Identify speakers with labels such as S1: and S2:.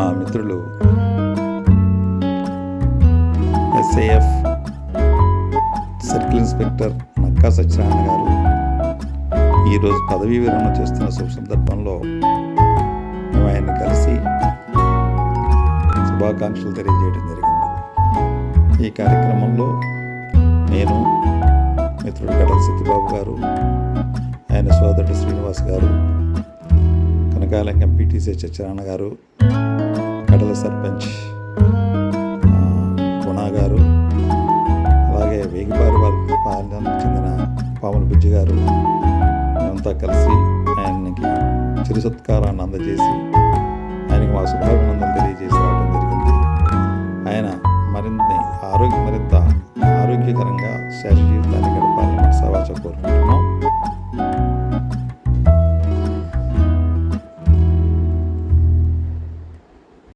S1: మా మిత్రులు SAF circle inspector Nakka Satyanarayana garu ఈరోజు పదవీ విరమణ చేస్తున్న శుభ సందర్భంలో మేము ఆయన్ని కలిసి శుభాకాంక్షలు తెలియజేయడం జరిగింది. ఈ కార్యక్రమంలో నేను మిత్రుడు కడల సత్యబాబు గారు ఆయన సోదరుడు శ్రీనివాస్ గారు కనకాలంకం పీటీసీ సత్యనారాయణ గారు కడల సర్పంచ్ గుణా గారు అలాగే వేగిపారి వారి పాలన చెందిన పాముల బుజ్జి గారు మేమంతా కలిసి ఆయనకి చిరు సత్కారాన్ని అందజేసి ఆయనకి మా శుభాభినందనలు తెలియజేసి రావడం జరిగింది. ఆయన మరిన్ని ఆరోగ్య మరింత ఆరోగ్యకరంగా శేష జీవితాన్ని గడపాలని సవాచ కోరుకుంటున్నాను